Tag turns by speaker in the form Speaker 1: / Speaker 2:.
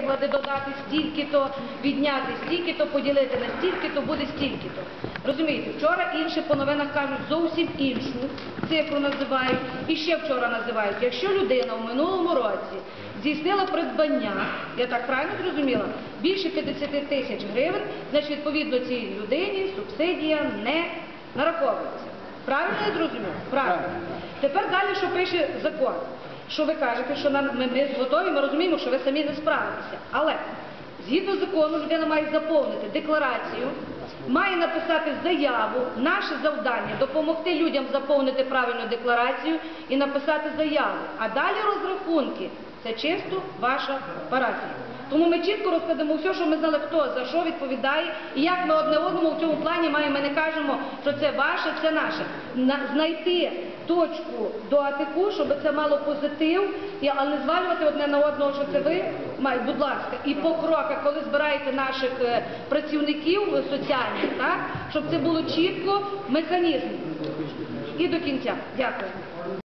Speaker 1: Приклади додати стільки-то, відняти стільки-то, поділити на стільки-то, буде стільки-то. Розумієте, вчора інші по новинах кажуть зовсім іншу цифру називають. І ще вчора називають. Якщо людина в минулому році здійснила придбання, я так правильно зрозуміла, більше 50 тисяч гривень, значить відповідно цій людині субсидія не нараховується. Правильно я зрозумів? Правильно. Тепер далі, що пише закон. Що ви кажете, що нам ми, ми готові, ми розуміємо, що ви самі не справитеся. Але згідно закону людина має заповнити декларацію, має написати заяву. Наше завдання допомогти людям заповнити правильну декларацію і написати заяву. А далі розрахунки це чисто ваша парафія. Тому ми чітко розкладемо все, що ми знали, хто за що відповідає, і як ми одне одному в цьому плані маємо. Ми не кажемо, що це ваше, це наше. На- знайти точку до атику, щоб це мало позитив, але не звалювати одне на одного, що це ви. Май, будь ласка, і по кроках, коли збираєте наших е, працівників соціальних, так, щоб це було чітко механізм. І до кінця. Дякую.